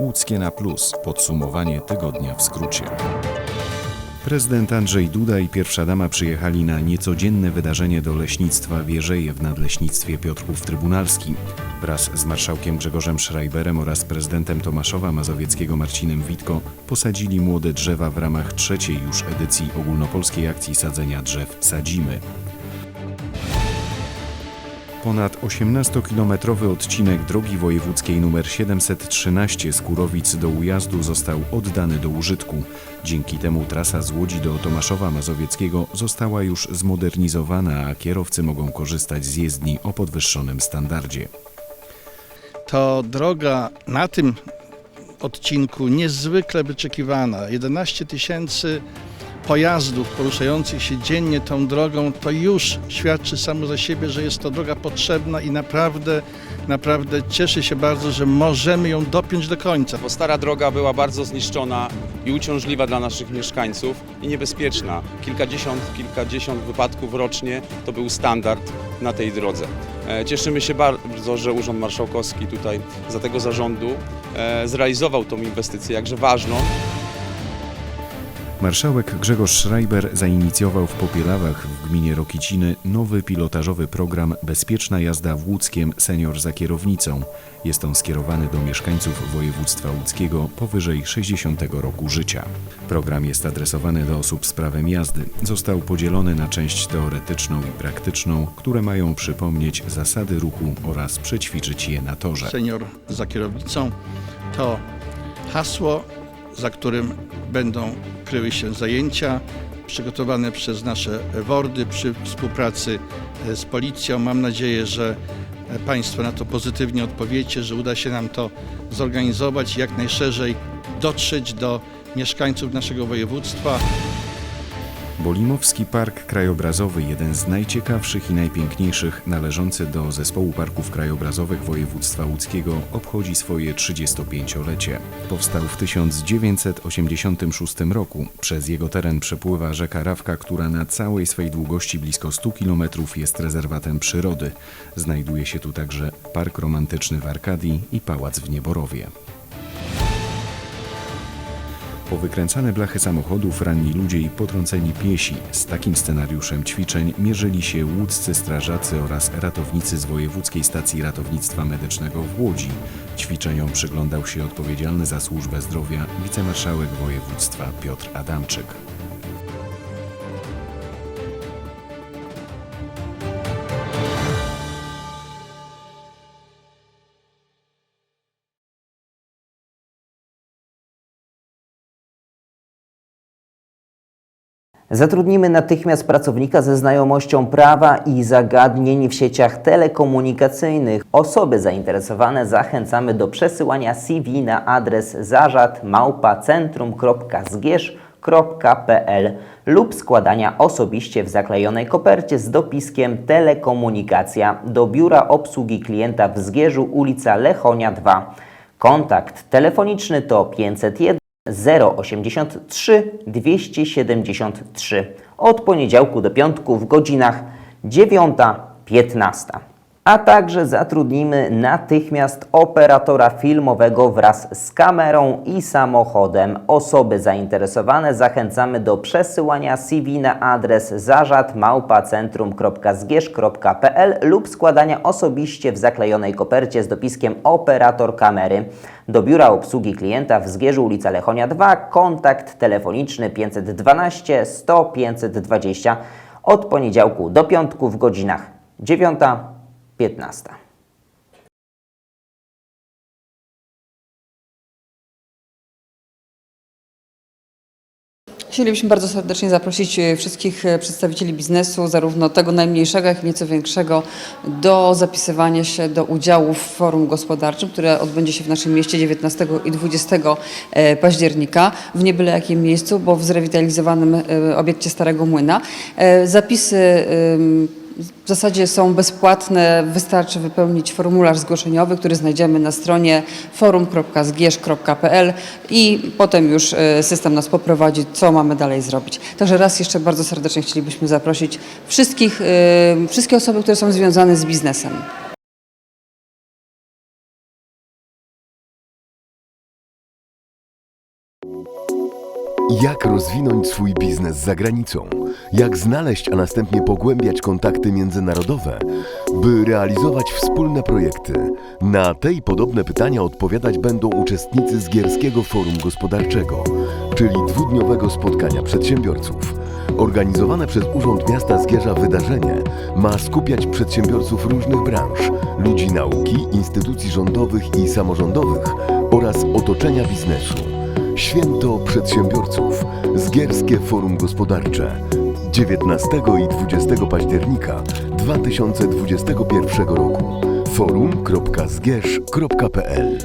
Łódzkie na plus. Podsumowanie tygodnia w skrócie. Prezydent Andrzej Duda i pierwsza dama przyjechali na niecodzienne wydarzenie do leśnictwa Wierzeje w nadleśnictwie Piotrków Trybunalskim. Wraz z marszałkiem Grzegorzem Schreiberem oraz prezydentem Tomaszowa Mazowieckiego Marcinem Witko posadzili młode drzewa w ramach trzeciej już edycji ogólnopolskiej akcji sadzenia drzew Sadzimy. Ponad 18-kilometrowy odcinek drogi wojewódzkiej nr 713 z Kurowic do Ujazdu został oddany do użytku. Dzięki temu trasa z Łodzi do Tomaszowa Mazowieckiego została już zmodernizowana, a kierowcy mogą korzystać z jezdni o podwyższonym standardzie. to droga na tym odcinku niezwykle wyczekiwana. 11 tysięcy pojazdów poruszających się dziennie tą drogą, to już świadczy samo za siebie, że jest to droga potrzebna i naprawdę, naprawdę cieszę się bardzo, że możemy ją dopiąć do końca. bo stara droga była bardzo zniszczona i uciążliwa dla naszych mieszkańców i niebezpieczna. Kilkadziesiąt, kilkadziesiąt wypadków rocznie to był standard na tej drodze. E, Cieszymy się bardzo, że Urząd Marszałkowski tutaj za tego zarządu e, zrealizował tą inwestycję, jakże ważną. Marszałek Grzegorz Schreiber zainicjował w Popielawach w gminie Rokiciny nowy pilotażowy program Bezpieczna jazda w Łódzkiem senior za kierownicą. Jest on skierowany do mieszkańców województwa łódzkiego powyżej 60 roku życia. Program jest adresowany do osób z prawem jazdy. Został podzielony na część teoretyczną i praktyczną, które mają przypomnieć zasady ruchu oraz przećwiczyć je na torze. Senior za kierownicą to hasło, za którym będą kryły się zajęcia przygotowane przez nasze WORDy przy współpracy e, z policją. Mam nadzieję, że e, Państwo na to pozytywnie odpowiecie, że uda się nam to zorganizować i jak najszerzej dotrzeć do mieszkańców naszego województwa. Bolimowski Park Krajobrazowy, jeden z najciekawszych i najpiękniejszych, należący do Zespołu Parków Krajobrazowych Województwa Łódzkiego, obchodzi swoje 35-lecie. Powstał w 1986 roku. Przez jego teren przepływa rzeka Rawka, która na całej swej długości blisko 100 km jest rezerwatem przyrody. Znajduje się tu także Park Romantyczny w Arkadii i Pałac w Nieborowie. Powykręcane blachy samochodów, ranni ludzie i potrąceni piesi. Z takim scenariuszem ćwiczeń mierzyli się łódzcy strażacy oraz ratownicy z Wojewódzkiej Stacji Ratownictwa Medycznego w Łodzi. Ćwiczeniom przyglądał się odpowiedzialny za służbę zdrowia wicemarszałek województwa Piotr Adamczyk. Zatrudnimy natychmiast pracownika ze znajomością prawa i zagadnień w sieciach telekomunikacyjnych. Osoby zainteresowane zachęcamy do przesyłania CV na adres zarzadmałpacentrum.zgierz.pl lub składania osobiście w zaklejonej kopercie z dopiskiem Telekomunikacja do Biura Obsługi Klienta w Zgierzu, ulica Lechonia 2. Kontakt telefoniczny to 501 083 273 od poniedziałku do piątku w godzinach 9-15. A także zatrudnimy natychmiast operatora filmowego wraz z kamerą i samochodem. Osoby zainteresowane zachęcamy do przesyłania CV na adres zarzadmałpacentrum.zgierz.pl lub składania osobiście w zaklejonej kopercie z dopiskiem operator kamery. Do Biura Obsługi Klienta w Zgierzu ulica Lechonia 2, kontakt telefoniczny 512 100 520 od poniedziałku do piątku w godzinach 9-15. Chcielibyśmy bardzo serdecznie zaprosić e, wszystkich e, przedstawicieli biznesu, zarówno tego najmniejszego, jak i nieco większego, do zapisywania się do udziału w forum gospodarczym, które odbędzie się w naszym mieście 19 i 20 e, października w niebyle jakim miejscu, bo w zrewitalizowanym obiekcie Starego Młyna. Zapisy w zasadzie są bezpłatne, wystarczy wypełnić formularz zgłoszeniowy, który znajdziemy na stronie forum.zgierz.pl i potem już e, system nas poprowadzi, co mamy dalej zrobić. Także raz jeszcze bardzo serdecznie chcielibyśmy zaprosić wszystkich, e, wszystkie osoby, które są związane z biznesem. Jak rozwinąć swój biznes za granicą? Jak znaleźć, a następnie pogłębiać kontakty międzynarodowe, by realizować wspólne projekty? Na te i podobne pytania odpowiadać będą uczestnicy Zgierskiego Forum Gospodarczego, czyli dwudniowego spotkania przedsiębiorców. Organizowane przez Urząd Miasta Zgierza wydarzenie ma skupiać przedsiębiorców różnych branż, ludzi nauki, instytucji rządowych i samorządowych oraz otoczenia biznesu. Święto Przedsiębiorców. Zgierskie Forum Gospodarcze. 19 i 20 października 2021 roku. forum.zgierz.pl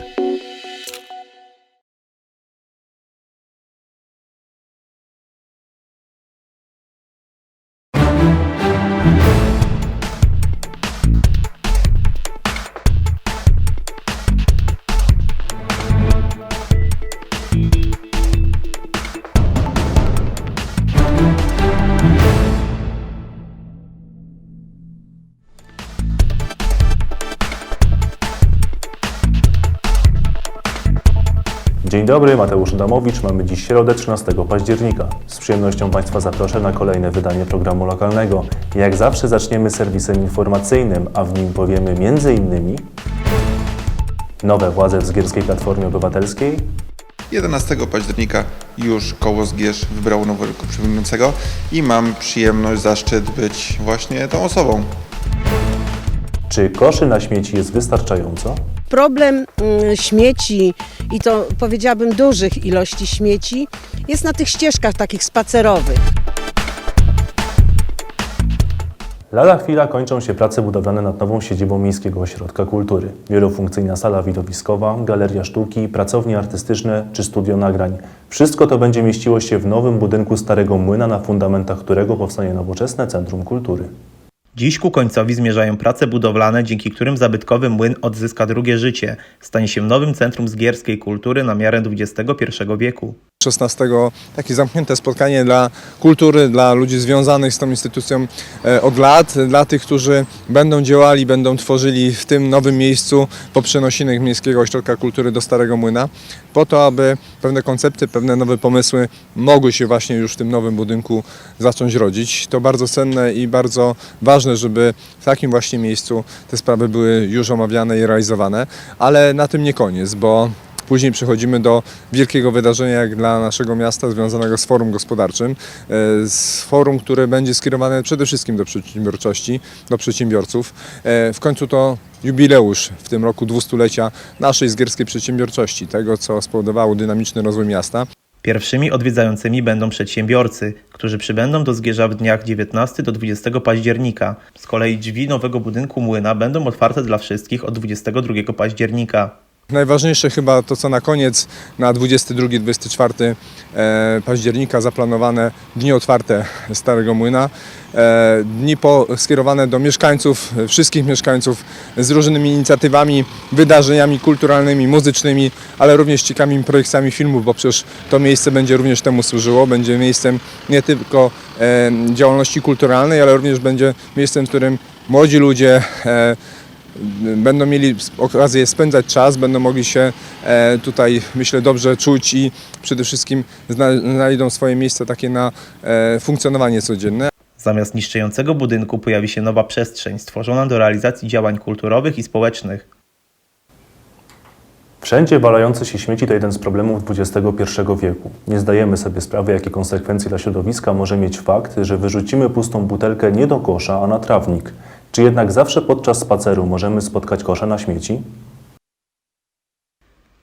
Dzień dobry, Mateusz Adamowicz. Mamy dziś środę 13 października. Z przyjemnością Państwa zaproszę na kolejne wydanie programu lokalnego. Jak zawsze zaczniemy serwisem informacyjnym, a w nim powiemy m.in. nowe władze w Zgierskiej Platformie Obywatelskiej, 11 października już koło Zgierz wybrało nowego przewodniczącego i mam przyjemność, zaszczyt być właśnie tą osobą. Czy koszy na śmieci jest wystarczająco, Problem mm, śmieci i to powiedziałabym dużych ilości śmieci jest na tych ścieżkach takich spacerowych. Lada chwila kończą się prace budowlane nad nową siedzibą Miejskiego Ośrodka Kultury. Wielofunkcyjna sala widowiskowa, galeria sztuki, pracownie artystyczne czy studio nagrań. Wszystko to będzie mieściło się w nowym budynku Starego Młyna, na fundamentach którego powstanie nowoczesne Centrum Kultury. Dziś ku końcowi zmierzają prace budowlane, dzięki którym zabytkowy młyn odzyska drugie życie. Stanie się nowym centrum zgierskiej kultury na miarę XXI wieku. 16 takie zamknięte spotkanie dla kultury, dla ludzi związanych z tą instytucją e, od lat, dla tych, którzy będą działali, będą tworzyli w tym nowym miejscu po przenosiny Miejskiego Ośrodka Kultury do Starego Młyna, po to, aby pewne koncepty, pewne nowe pomysły mogły się właśnie już w tym nowym budynku zacząć rodzić. To bardzo cenne i bardzo ważne, żeby w takim właśnie miejscu te sprawy były już omawiane i realizowane, ale na tym nie koniec, bo Później przechodzimy do wielkiego wydarzenia jak dla naszego miasta związanego z forum gospodarczym. E, Z forum, które będzie skierowane przede wszystkim do przedsiębiorczości, do przedsiębiorców. E, W końcu to jubileusz w tym roku dwustulecia naszej zgierskiej przedsiębiorczości, tego co spowodowało dynamiczny rozwój miasta. Pierwszymi odwiedzającymi będą przedsiębiorcy, którzy przybędą do Zgierza w dniach 19 do 20 października. Z kolei drzwi nowego budynku młyna będą otwarte dla wszystkich od 22 października. Najważniejsze chyba to, co na koniec, na 22-24 e, października zaplanowane dni otwarte Starego Młyna. E, Dni po, skierowane do mieszkańców, wszystkich mieszkańców z różnymi inicjatywami, wydarzeniami kulturalnymi, muzycznymi, ale również ciekawymi projekcjami filmów, bo przecież to miejsce będzie również temu służyło. Będzie miejscem nie tylko e, działalności kulturalnej, ale również będzie miejscem, w którym młodzi ludzie będą mieli okazję spędzać czas, będą mogli się e, tutaj, myślę, dobrze czuć i przede wszystkim zna- znajdą swoje miejsce takie na e, funkcjonowanie codzienne. Zamiast niszczącego budynku pojawi się nowa przestrzeń stworzona do realizacji działań kulturowych i społecznych. Wszędzie walające się śmieci to jeden z problemów XXI wieku. Nie zdajemy sobie sprawy, jakie konsekwencje dla środowiska może mieć fakt, że wyrzucimy pustą butelkę nie do kosza, a na trawnik. Czy jednak zawsze podczas spaceru możemy spotkać kosze na śmieci?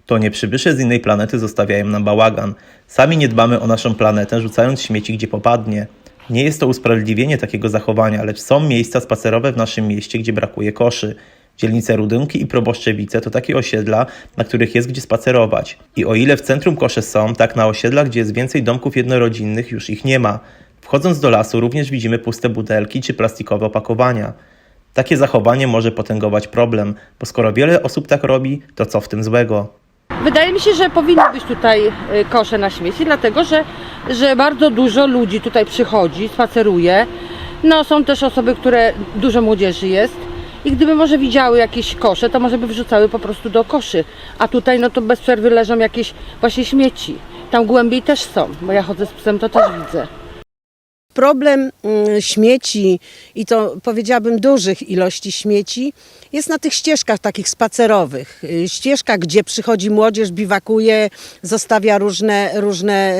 To nie przybysze z innej planety zostawiają nam bałagan. Sami nie dbamy o naszą planetę, rzucając śmieci gdzie popadnie. Nie jest to usprawiedliwienie takiego zachowania, lecz są miejsca spacerowe w naszym mieście, gdzie brakuje koszy. Dzielnice Rudynki i Proboszczewice to takie osiedla, na których jest gdzie spacerować. I o ile w centrum kosze są, tak na osiedlach, gdzie jest więcej domków jednorodzinnych, już ich nie ma. Wchodząc do lasu również widzimy puste butelki czy plastikowe opakowania. Takie zachowanie może potęgować problem, bo skoro wiele osób tak robi, to co w tym złego? Wydaje mi się, że powinny być tutaj y, kosze na śmieci, dlatego że, że bardzo dużo ludzi tutaj przychodzi, spaceruje. No są też osoby, które dużo młodzieży jest i gdyby może widziały jakieś kosze, to może by wrzucały po prostu do koszy. A tutaj no to bez przerwy leżą jakieś właśnie śmieci. tam głębiej też są, bo ja chodzę z psem, to też widzę. Problem mm, śmieci i to powiedziałabym dużych ilości śmieci jest na tych ścieżkach takich spacerowych. Y, Ścieżkach, gdzie przychodzi młodzież, biwakuje, zostawia różne, różne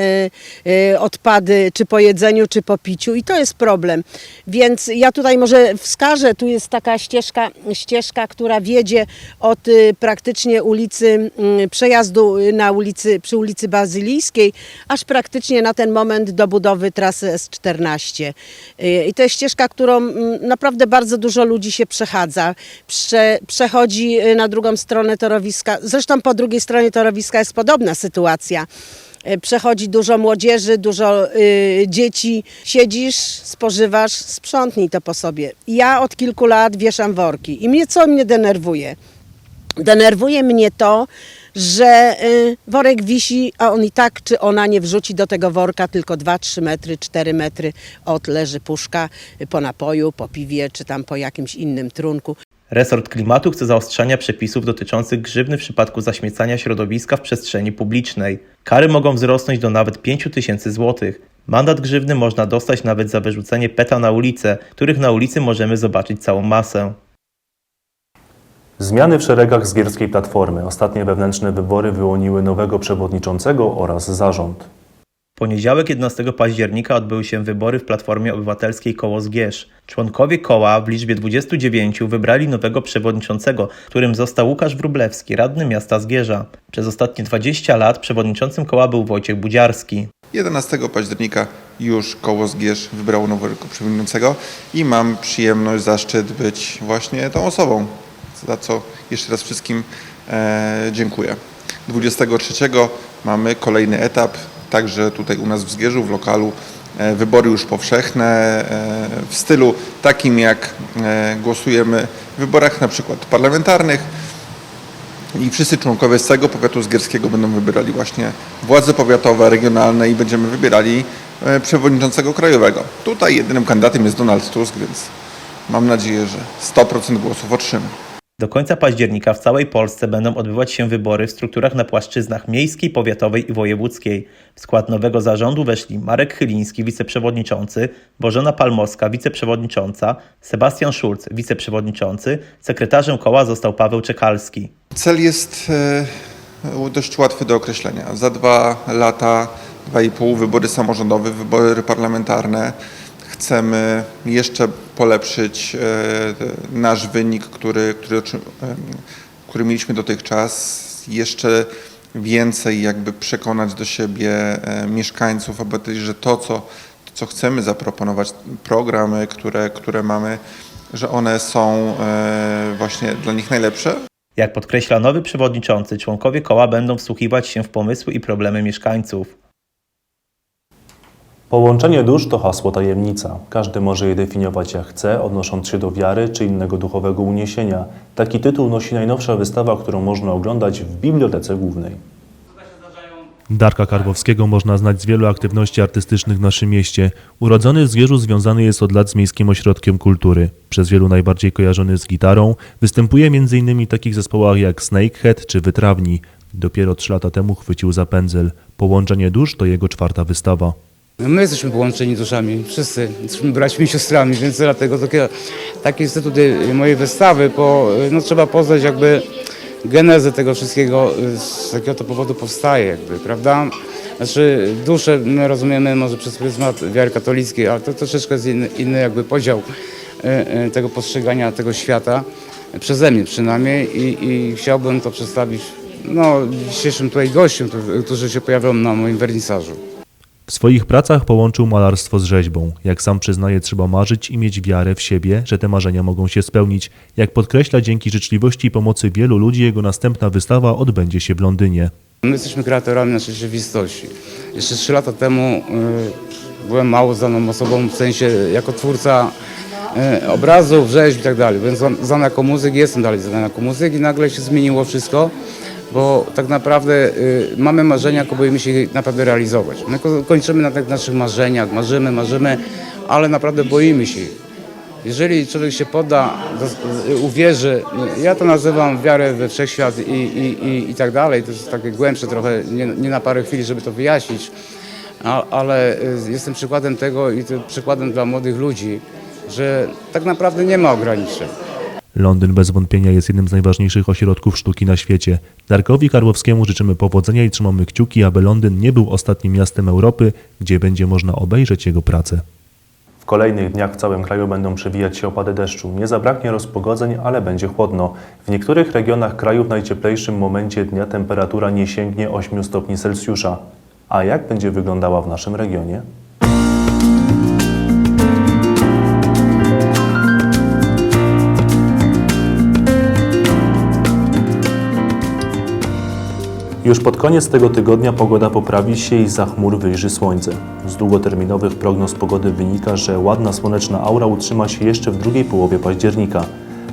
y, y, odpady, czy po jedzeniu, czy po piciu i to jest problem. Więc ja tutaj może wskażę, tu jest taka ścieżka, ścieżka która wiedzie od praktycznie ulicy, mm, przejazdu na ulicy, przy ulicy Bazylijskiej, aż praktycznie na ten moment do budowy trasy S14. Y, I to jest ścieżka, którą mm, naprawdę bardzo dużo ludzi się przechadza. Prze, przechodzi y, na drugą stronę torowiska. Zresztą po drugiej stronie torowiska jest podobna sytuacja. Y, Przechodzi dużo młodzieży, dużo y, dzieci. Siedzisz, spożywasz, sprzątnij to po sobie. Ja od kilku lat wieszam worki. I mnie co mnie denerwuje? Denerwuje mnie to, że y, worek wisi, a on i tak czy ona nie wrzuci do tego worka tylko 2-3 metry, 4 metry od leży puszka y, po napoju, po piwie czy tam po jakimś innym trunku. Resort Klimatu chce zaostrzenia przepisów dotyczących grzywny w przypadku zaśmiecania środowiska w przestrzeni publicznej. Kary mogą wzrosnąć do nawet 5 tysięcy złotych. Mandat grzywny można dostać nawet za wyrzucenie peta na ulicę, których na ulicy możemy zobaczyć całą masę. Zmiany w szeregach Zgierskiej Platformy. Ostatnie wewnętrzne wybory wyłoniły nowego przewodniczącego oraz zarząd. W poniedziałek 11 października odbyły się wybory w Platformie Obywatelskiej Koło Zgierz. Członkowie koła w liczbie 29 wybrali nowego przewodniczącego, którym został Łukasz Wróblewski, radny miasta Zgierza. Przez ostatnie 20 lat przewodniczącym koła był Wojciech Budziarski. 11 października już koło Zgierz wybrało nowego przewodniczącego i mam przyjemność, zaszczyt być właśnie tą osobą, za co jeszcze raz wszystkim e, dziękuję. 23 mamy kolejny etap, także tutaj u nas w Zgierzu, w lokalu, e, wybory już powszechne e, w stylu takim jak głosujemy w wyborach na przykład parlamentarnych, i wszyscy członkowie z całego powiatu zgierskiego będą wybierali właśnie władze powiatowe, regionalne i będziemy wybierali przewodniczącego krajowego. Tutaj jedynym kandydatem jest Donald Tusk, więc mam nadzieję, że 100% głosów otrzyma. Do końca października w całej Polsce będą odbywać się wybory w strukturach na płaszczyznach miejskiej, powiatowej i wojewódzkiej. W skład nowego zarządu weszli Marek Chyliński, wiceprzewodniczący, Bożena Palmowska, wiceprzewodnicząca, Sebastian Szulc, wiceprzewodniczący, sekretarzem koła został Paweł Czekalski. Cel jest e, dość łatwy do określenia. Za dwa lata, dwa i pół, wybory samorządowe, wybory parlamentarne. Chcemy jeszcze polepszyć e, nasz wynik, który, który, em, który mieliśmy dotychczas. Jeszcze więcej jakby przekonać do siebie e, mieszkańców, że to, co, co chcemy zaproponować, programy, które, które mamy, że one są e, właśnie dla nich najlepsze, Jak podkreśla nowy przewodniczący, członkowie koła będą wsłuchiwać się w pomysły i problemy mieszkańców. Połączenie dusz to hasło tajemnica. Każdy może je definiować jak chce, odnosząc się do wiary czy innego duchowego uniesienia. Taki tytuł nosi najnowsza wystawa, którą można oglądać w Bibliotece Głównej. Darka Karwowskiego można znać z wielu aktywności artystycznych w naszym mieście. Urodzony w Zgierzu związany jest od lat z Miejskim Ośrodkiem Kultury. Przez wielu najbardziej kojarzony z gitarą, występuje m.in. w takich zespołach jak Snakehead czy Wytrawni. Dopiero trzy lata temu chwycił za pędzel. Połączenie dusz to jego czwarta wystawa. My jesteśmy połączeni duszami, wszyscy. Jesteśmy braćmi i siostrami, więc dlatego takie, takie tej mojej wystawy, bo no, trzeba poznać jakby genezę tego wszystkiego, z jakiego to powodu powstaje, jakby, prawda? Znaczy duszę my rozumiemy może przez pryzmat wiary katolickiej, ale to troszeczkę jest inny, inny jakby podział e, e, tego postrzegania tego świata, przeze mnie przynajmniej i, i chciałbym to przedstawić no, dzisiejszym tutaj gościom, którzy- którzy się pojawią na moim wernisażu. W swoich pracach połączył malarstwo z rzeźbą. Jak sam przyznaje, trzeba marzyć i mieć wiarę w siebie, że te marzenia mogą się spełnić. Jak podkreśla, dzięki życzliwości i pomocy wielu ludzi, jego następna wystawa odbędzie się w Londynie. My jesteśmy kreatorami naszej rzeczywistości. Jeszcze trzy lata temu y, byłem mało znaną osobą, w sensie jako twórca y, obrazów, rzeźb i tak dalej. Byłem zna- znany jako muzyk, jestem dalej znany jako muzyk i nagle się zmieniło wszystko, bo tak naprawdę y, mamy marzenia, tylko boimy się je naprawdę realizować. My ko- kończymy na tych naszych marzeniach, marzymy, marzymy, ale naprawdę boimy się ich. Jeżeli człowiek się podda, do- uwierzy, ja to nazywam wiarę we wszechświat i, i, i, i tak dalej, to jest takie głębsze trochę, nie, nie na parę chwil, żeby to wyjaśnić, a, ale y, jestem przykładem tego i to przykładem dla młodych ludzi, że tak naprawdę nie ma ograniczeń. Londyn bez wątpienia jest jednym z najważniejszych ośrodków sztuki na świecie. Darkowi Karłowskiemu życzymy powodzenia i trzymamy kciuki, aby Londyn nie był ostatnim miastem Europy, gdzie będzie można obejrzeć jego pracę. W kolejnych dniach w całym kraju będą przewijać się opady deszczu. Nie zabraknie rozpogodzeń, ale będzie chłodno. W niektórych regionach kraju w najcieplejszym momencie dnia temperatura nie sięgnie 8 stopni Celsjusza. A jak będzie wyglądała w naszym regionie? Już pod koniec tego tygodnia pogoda poprawi się i za chmur wyjrzy słońce. Z długoterminowych prognoz pogody wynika, że ładna słoneczna aura utrzyma się jeszcze w drugiej połowie października.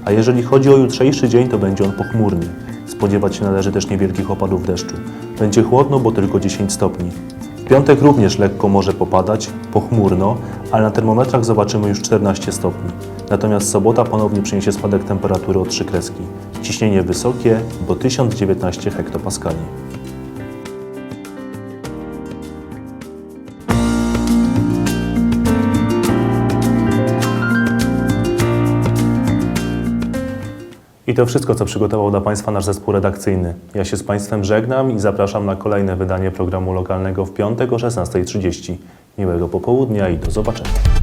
A jeżeli chodzi o jutrzejszy dzień, to będzie on pochmurny. Spodziewać się należy też niewielkich opadów deszczu. Będzie chłodno, bo tylko 10 stopni. W piątek również lekko może popadać, pochmurno, ale na termometrach zobaczymy już 14 stopni. Natomiast sobota ponownie przyniesie spadek temperatury o 3 kreski. Ciśnienie wysokie, bo 1019 hektopaskali. I to wszystko, co przygotował dla Państwa nasz zespół redakcyjny. Ja się z Państwem żegnam i zapraszam na kolejne wydanie programu lokalnego w piątek o 16.30. Miłego popołudnia i do zobaczenia.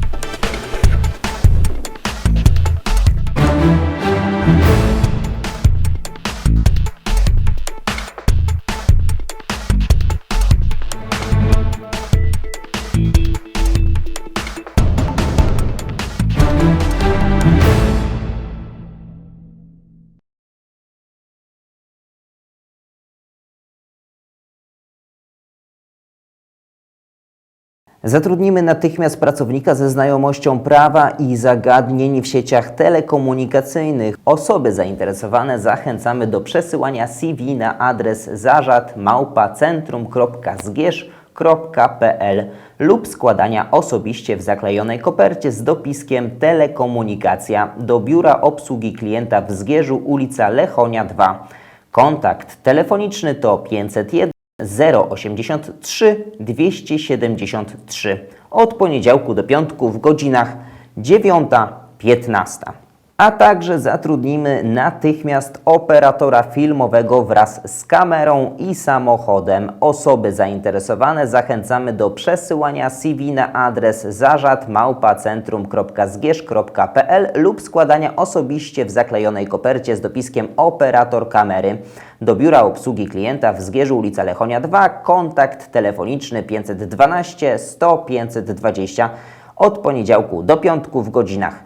Zatrudnimy natychmiast pracownika ze znajomością prawa i zagadnień w sieciach telekomunikacyjnych. Osoby zainteresowane zachęcamy do przesyłania CV na adres zarzad.małpacentrum.zgierz.pl lub składania osobiście w zaklejonej kopercie z dopiskiem Telekomunikacja do Biura Obsługi Klienta w Zgierzu, ulica Lechonia 2. Kontakt telefoniczny to 501 083 273 od poniedziałku do piątku w godzinach 9-15. A także zatrudnimy natychmiast operatora filmowego wraz z kamerą i samochodem. Osoby zainteresowane zachęcamy do przesyłania CV na adres zarzadmałpacentrum.zgierz.pl lub składania osobiście w zaklejonej kopercie z dopiskiem operator kamery. Do Biura Obsługi Klienta w Zgierzu, ulica Lechonia 2, kontakt telefoniczny 512 100 520 od poniedziałku do piątku w godzinach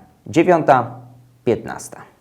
9-15.